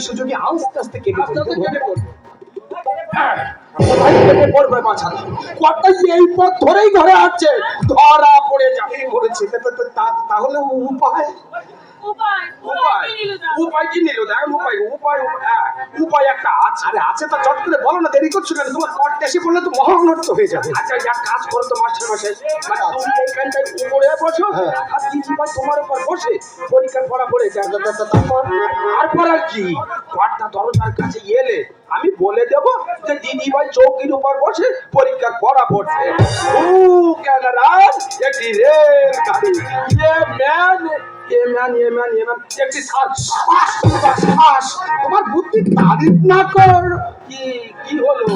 সুযোগে আস্তে আস্তে কেটে। হ্যাঁ, এই পথ ধরেই ঘরে আসছে। ধরা পড়ে যাবে তা- তাহলে উপায়? উপায় উপায়। কি নিল না? উপায় কি নিল? দেখ উপায় উপায় উপায়- উপায় একটা আছে। আরে আছে তো চট করে বলো না দেরি করছ কেন? তোমার কট এসে পড়লে তো মহানষ্ট হয়ে যাবে। আচ্ছা এক কাজ করো তো মাস্টার মশাই। মানে তুমি এইখানটায় উপরে বসো হ্যাঁ। আর দিদি ভাই তোমার উপর বসে পরীক্ষার পড়া পড়ে যায়। তা- তা- তা- তারপর তারপর আর কি? কর্তা দরজার কাছে এলে আমি বলে দেব যে দিদি ভাই চৌকির উপর বসে পরীক্ষার পড়া পড়ছে। ও ক্যানাডা একটি রেল গাড়ি। A man man a man একটি শ্বাস তোমার বুদ্ধি তারিফ না কর কি কি হলো?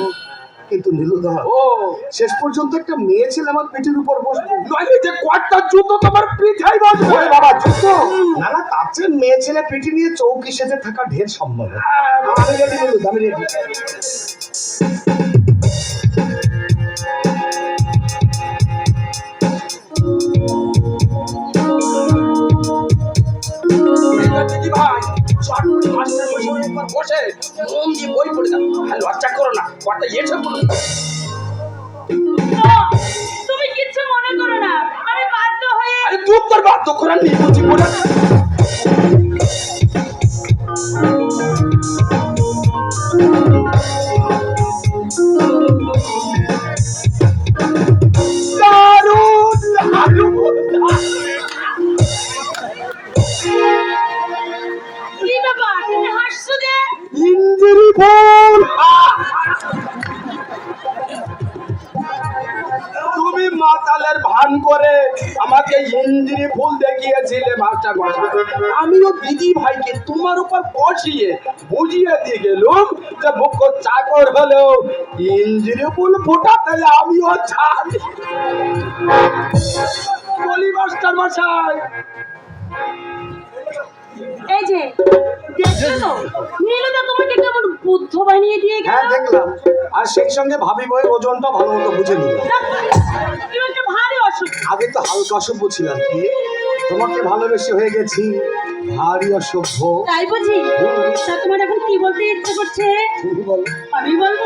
কিন্তু নীলুদা ও। শেষ পর্যন্ত একটা মেয়ে ছেলে আমার পেটের উপর বসবে নইলে যে কয়েকটা জুতো তোমার পিঠাই বসবে? বাবা জুতো! না না তার চেয়ে মেয়ে ছেলে পিঠে নিয়ে চৌকি সেজে থাকা ঢের সম্ভব। আমি রেডি নীলুদা আমি রেডি বসে মন দিয়ে বই পড়ে দাও আর লজ্জা করো না কটা এসে পড়ো তুমি কিচ্ছু মনে করো না। আমি বাধ্য হয়ে আরে তুই তোর বাধ্য করার নেই বুঝি বলে দারুণ বুঝিয়ে দিয়ে গেলুম যে মুখ্য চাকর হলেও ইঞ্জিরি ফুল ফোটাতে আমিও জানি বলি মাস্টার মশাই। এই যে দেখছ তো? নীলদা তোমাকে কেমন বুদ্ধ বানিয়ে দিয়ে গেল? হ্যাঁ দেখলাম। আর সেই সঙ্গে ভাবি বই ওজনটা ভালো মতো বুঝে নিল। তুমি একটা ভারী অসুখ। আগে তো হালকা অসভ্য ছিলাম কি? তোমাকে ভালোবেসে হয়ে গেছি। ভারী অসভ্য। তাই বুঝি? তা তোমার এখন কি বলতে ইচ্ছে করছে? আমি বলব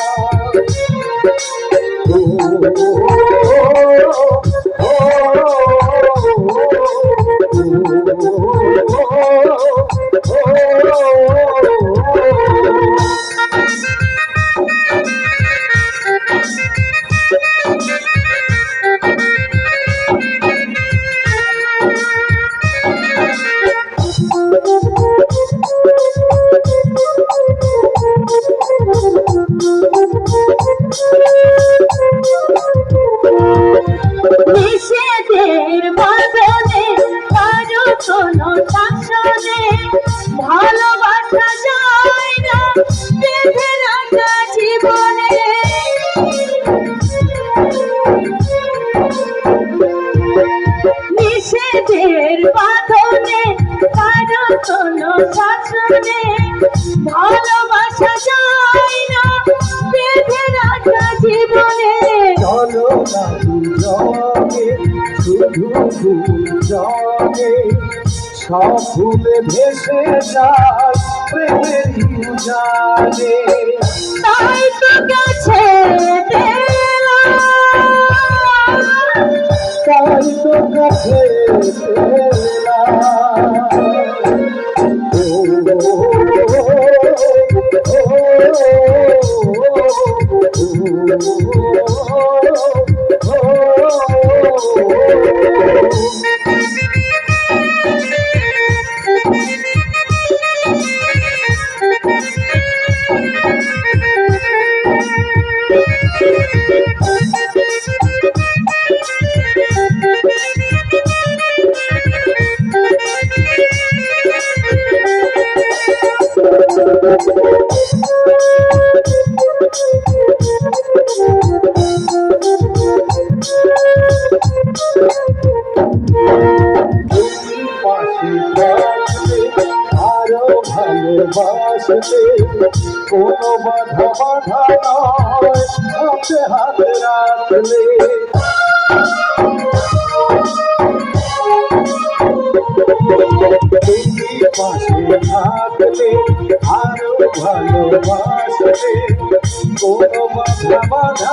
Oh, হলো না জগে শুধু ফুল জগে সব ফুলে ভেসে যায় প্রেমের জানে তাই তো গেছে তাই তো গেছে Oh, oh, oh, oh, oh, oh, oh, oh, oh, oh, oh, oh, oh, oh, oh, Oh, আরও ভালোবাসতে কোনো বাধা বাধা নয় হাতে হাতে রাখলে পাশে থাকলে আরও ভালোবাসতে কোনো বাধা বাধা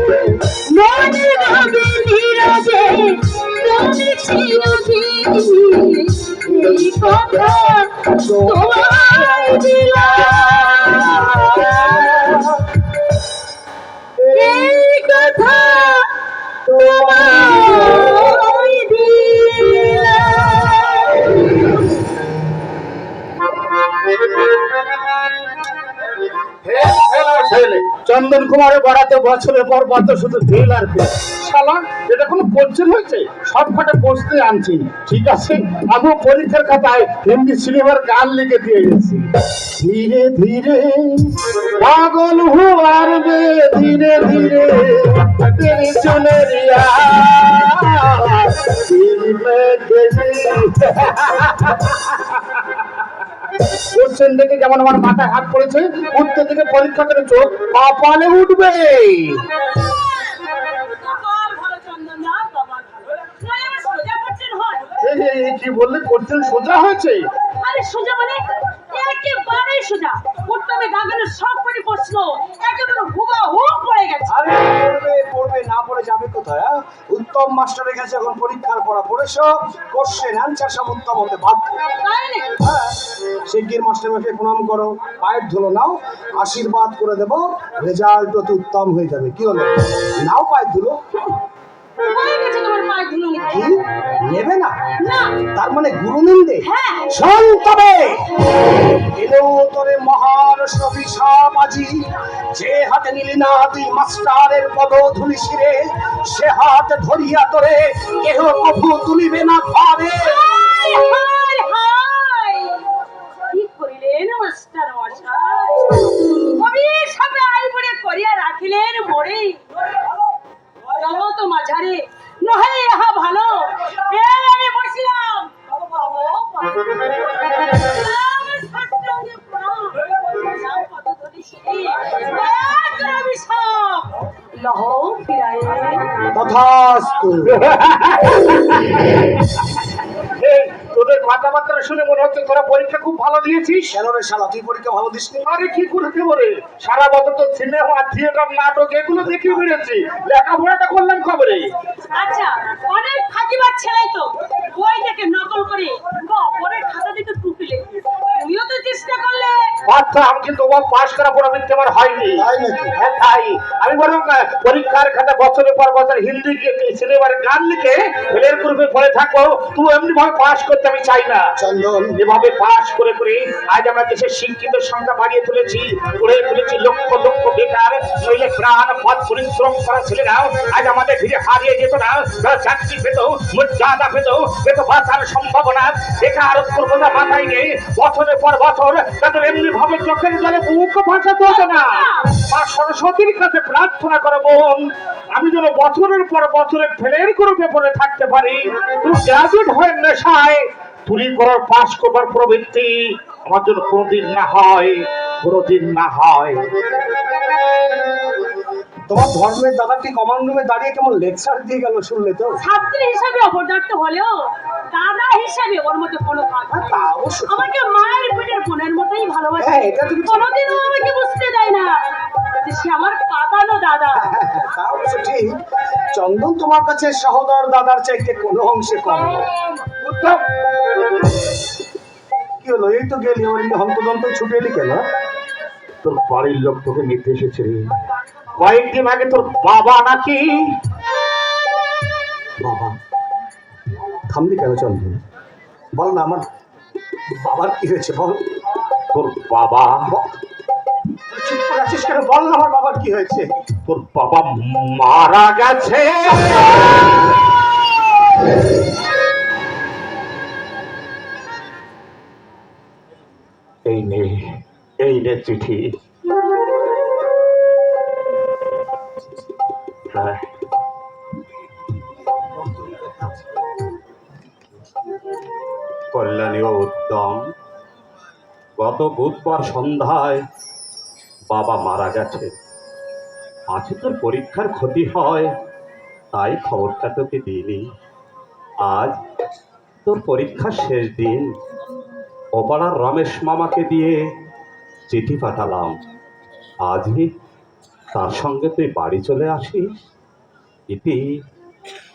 কুমারের বাড়াতে বছরের পর বছর শুধু ফেল আর শালা, এটা কোনো কোশ্চেন হয়েছে? সবকটা প্রশ্নে আনছি। ঠিক আছে? আমিও পরীক্ষার খাতায় হিন্দি সিনেমার গান লিখে দিয়ে গেছি। ধীরে ধীরে, পাগল হুয়ার বে ধীরে ধীরে তেরে চলে রিয়া কোশ্চেন দেখে যেমন আমার মাথায় হাত পড়েছে উঠতে থেকে পরীক্ষা করে চোখ কপালে উঠবে। করছেন কি বললে? কোশ্চেন সোজা হয়েছে? আরে সোজা মানে একেবারে সোজা। উত্তমে দাগানো সব কটি প্রশ্ন একেবারে হুবা হুব পড়ে গেছে। পড়বে না পড়ে যাবে কোথায় হ্যাঁ? উত্তম মাস্টারের কাছে এখন পরীক্ষার পড়া পড়ে সব কোশ্চেন অ্যান্সার সব উত্তম হতে বাধ্য। হ্যাঁ শিগগির মাস্টারমশাই প্রণাম করো, পায়ের ধুলো নাও, আশীর্বাদ করে দেবো রেজাল্ট অতি উত্তম হয়ে যাবে। কি হলো? নাও পায়ের ধুলো। মানে গুরু নিন্দে হ্যাঁ এলো তোরে যে হাতে নিলি না তুই মাস্টারের পদ ধুলি শিরে সে হাত ধরিয়া তোরে কেহ কভু তুলিবে না করিয়া রাখিলেন মোরে। তো মাঝারে। নহে ইহা ভালো। এই তোদের কথাবার্তা শুনে মনে হচ্ছে তোরা পরীক্ষা খুব ভালো দিয়েছিস? কেন রে শালা তুই পরীক্ষা ভালো দিসনি? আরে কি রে? সারা বছর তো সিনেমা থিয়েটার নাটক এগুলো বেড়েছি। লেখাপড়াটা করলাম খবরে। আচ্ছা অনেক ছেলাই তো বই দেখে নকল করে পরের খাতা থেকে টুপি লেগে তুমিও তো চেষ্টা করলে আমি কিন্তু পাশ করা পড়া মিথ্যে আমার হয়নি। হ্যাঁ তাই। আমি বরং পরীক্ষার খাতা বছরের পর বছর হিন্দি সিনেমার গান লিখে ফেলের গ্রুপে পড়ে থাকব তুই এমনি ভাবে পাশ করতে আমি চাই না। চন্দন। পাশ করে করে আজ আমরা দেশের শিক্ষিত সংখ্যা বাড়িয়ে তুলেছি তুলেছি লক্ষ লক্ষ বেকার নইলে প্রাণ পথ পরিশ্রম করা ছেলেরাও আজ আমাদের ভিড়ে হারিয়ে যেত না তারা চাকরি পেত মর্যাদা পেত পেত বাঁচার সম্ভাবনা। বেকার প্রবণতা মাথায় নেই বছরের পর বছর তাদের এমনি ভাবে চোখের জলে মুখ ভাসাতে হতো না। মা সরস্বতীর কাছে প্রার্থনা করে, বোন, আমি যেন বছরের পর বছরে ফেলের গ্রুপে পড়ে থাকতে পারি। তুমি গ্রাজুয়েট হয়ে নেশায় তুলি করার পাশ করবার প্রবৃত্তি আমার জন্য কোনোদিন না হয়, কোনোদিন না হয়। তোমার ধর্মের দাদাটি কমান্ড রুমে দাঁড়িয়ে কেমন লেকচার দিয়ে গেল শুনলে তো? ছাত্রী হিসাবে অপদার্থ হলেও দাদা হিসাবে ওর মধ্যে কোনো অবশ্য ঠিক। আমাকে মায়ের পেটের বোনের মতোই ভালোবাসে। হ্যাঁ, এটা তুমি ঠিক- কোনোদিনও আমাকে বুঝতে দেয় না সে আমার পাতানো দাদা। তা অবশ্য ঠিক। চন্দন তোমার কাছে সহদর দাদার চাইতে কোনো অংশে কম। কি হলো? এই তো গেলি আমার এমনি হন্তদন্ত ছুটে এলি কেন? তোর বাড়ির লোক তোকে নিতে এসেছে রে কয়েকদিন আগে তোর বাবা নাকি? বাবা থামলি কেন চন্দন বল না আমার বাবার কি হয়েছে বল। তোর বাবা। চুপ করে আছিস কেন? বল না আমার বাবার কি হয়েছে। তোর বাবা মারা গেছে। এই নে এই নে চিঠি। হ্যাঁ। কল্যাণী ও উত্তম। গত বুধবার সন্ধ্যায় বাবা মারা গেছে। আছে তোর পরীক্ষার ক্ষতি হয়, তাই খবরটা তোকে দিইনি। আজ তোর পরীক্ষার শেষ দিন। ওপাড়ার রমেশ মামাকে দিয়ে চিঠি পাঠালাম। আজই তার সঙ্গে তুই বাড়ি চলে আসিস? ইতি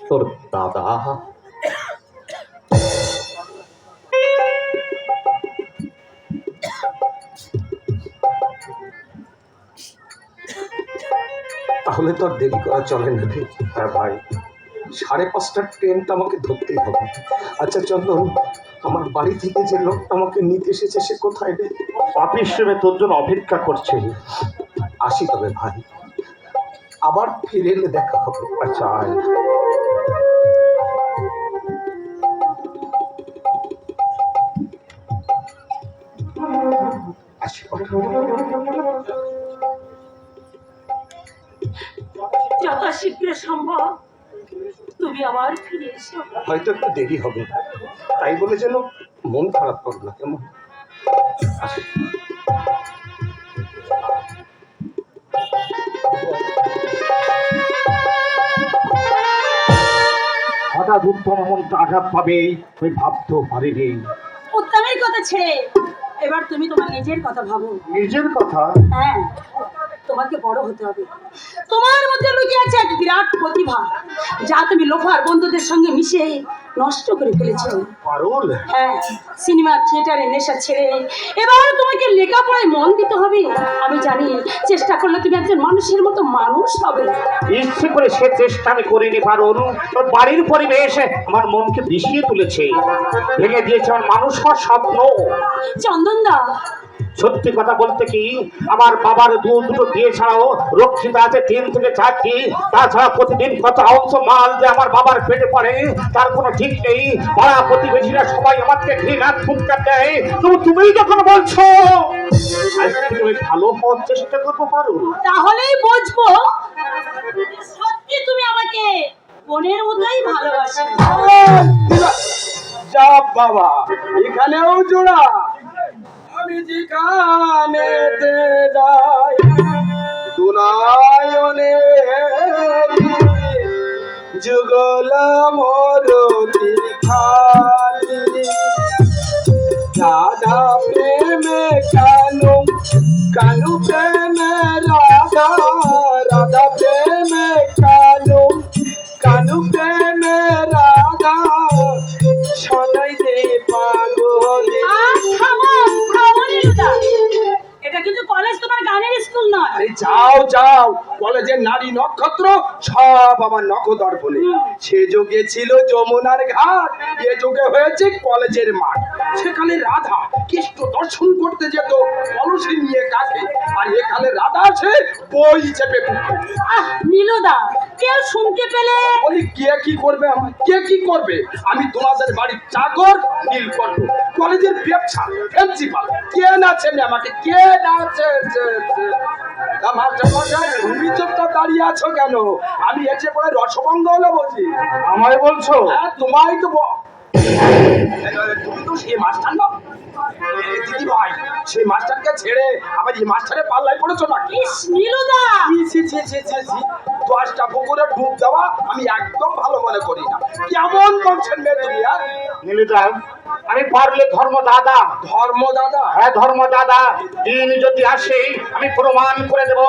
তোর দাদা। তাহলে তো আর দেরি করা চলে না হ্যাঁ ভাই, সাড়ে পাঁচটার ট্রেনটা আমাকে ধরতেই হবে। আচ্ছা চন্দন, আমার বাড়ি থেকে যে লোকটা আমাকে নিতে এসেছে, সে কোথায় রে? অফিস হিসেবে তোর জন্য অপেক্ষা করছে। আসি তবে ভাই। আবার ফিরে এলে দেখা হবে। আচ্ছা। আসি। সম্ভব তুমি আবার ফিরে এসো। হয়তো একটু দেরি হবে। তাই বলে যেন মন খারাপ করো না কেমন? আসি। হঠাৎ উত্তম এমনটা আঘাত পাবে আমি ভাবতেও পারিনি। উত্তমের কথা ছেড়ে এবার তুমি তোমার নিজের কথা ভাবো। নিজের কথা? হ্যাঁ তোমাকে বড় হতে হবে। তোমার মধ্যে লুকিয়ে আছে এক বিরাট প্রতিভা যা তুমি লোফার বন্ধুদের সঙ্গে মিশে নষ্ট করে ফেলেছো। পারুল? হ্যাঁ সিনেমা থিয়েটারে নেশা ছেড়ে। এবার তোমাকে লেখাপড়ায় মন দিতে হবে। আমি জানি চেষ্টা করলে তুমি একজন মানুষের মতো মানুষ হবে। ইচ্ছে করে সে চেষ্টা আমি করিনি পারুল। তোর বাড়ির পরিবেশ আমার মনকে বিষিয়ে তুলেছে। ভেঙে দিয়েছে আমার মানুষ হওয়ার স্বপ্ন। চন্দন দা সত্যি কথা বলতে কি আমার বাবার দু দুটো বিয়ে ছাড়াও রক্ষিত আছে তিন থেকে চারটি। তাছাড়া প্রতিদিন কত অংশ মাল যে আমার বাবার পেটে পড়ে তার কোনো ঠিক নেই। পাড়া প্রতিবেশীরা সবাই আমাকে ঘৃণা ফুটকার দেয়। তবু তুমি যখন বলছো আমি ভালো হওয়ার চেষ্টা করব পারো তাহলেই বুঝব। সত্যি তুমি আমাকে বোনের মতোই ভালোবাসো। যা বাবা এখানেও জোড়া। আমি যেখানে যাই দুনায়নে যুগল মরতি খালি রাধা প্রেমে কানু কানু প্রেমে রাধা যাও যাও কলেজের নারী নক্ষত্র সব আমার নখদর বলে সে যুগে ছিল যমুনার ঘাট এ যুগে হয়েছে কলেজের মাঠ। সেখানে রাধা কৃষ্ণ দর্শন করতে যেত কলসি নিয়ে কাছে আর এখানে রাধা আছে বই চেপে নীলুদা কেউ শুনতে পেলে? বলি কে কি করবে আমার কে কি করবে? আমি তোমাদের বাড়ির চাকর নীলকণ্ঠ। কলেজের ব্যবসা প্রিন্সিপাল কে নাচেন আমাকে? কে নাচে তুমি চুপটা দাঁড়িয়ে আছো কেন? আমি এসে পরে রসভঙ্গ হলো বলছি। আমায় বলছো? হ্যাঁ তোমায় তো তুমি তো সেই মাস্টার না? দিদি ভাই সেই মাস্টারকে ছেড়ে আবার এই মাস্টারের পাল্লায় পড়েছো ইস নীলুদা! ছি, ছি, ছি, ছি, ছি, ছি। দশটা পুকুরে ডুব দেওয়া আমি একদম ভালো মনে করি না। কেমন করছেন মেয়ে তুমি আর নীলিদা আমি পারলে ধর্ম দাদা ধর্ম দাদা হ্যাঁ ধর্ম দাদা দিন যদি আসে আমি প্রমাণ করে দেব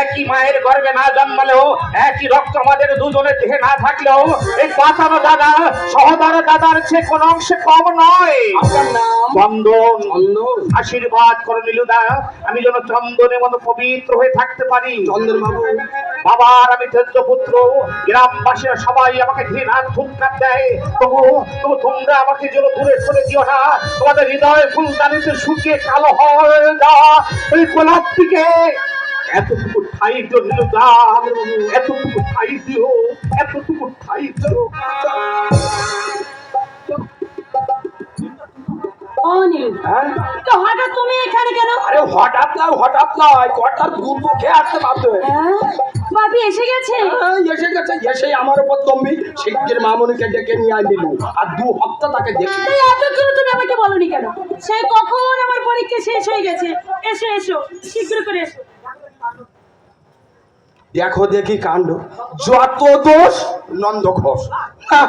একই মায়ের গর্ভে না জন্মালেও একই রক্ত আমাদের দুজনের দেহে না থাকলেও এই পাতানো দাদা সহদার দাদার চেয়ে কোনো অংশে কম নয়। চন্দন। আশীর্বাদ করে নীলুদা আমি যেন চন্দনের মতো পবিত্র হয়ে থাকতে পারি। চন্দন বাবু বাবার আমি তেজ্য পুত্র গ্রামবাসীরা সবাই আমাকে ঘৃণার দেয়। তবু তবু তোমরা আমাকে যেন দূরে সরে দিও না। তোমাদের হৃদয় ফুলদানিতে শুকিয়ে কালো হয়ে যাওয়া ওই গোলাপটিকে এতটুকু ঠাই জন্য নীলুদা এতটুকু ঠাই দিও এতটুকু ঠাই দিও। ও নীলু হ্যাঁ? হঠাৎ তুমি এখানে কেন? আরে হঠাৎ না হঠাৎ নয় আসতে বাধ্য হয়ে। হ্যাঁ? এসে গেছে? এই এসে গেছে এসে আমার উপর তম্বি শিগগির মামুনিকে ডেকে নিয়ে আর দু হপ্তাহ তাকে দেখি। এতক্ষণ তুমি আমাকে বলনি কেন? সেই কখন আমার পরীক্ষা শেষ হয়ে গেছে? এসো এসো শীঘ্র করে এসো। দেখো দেখি কাণ্ড। যত দোষ নন্দ ঘোষ। হ্যাঁ,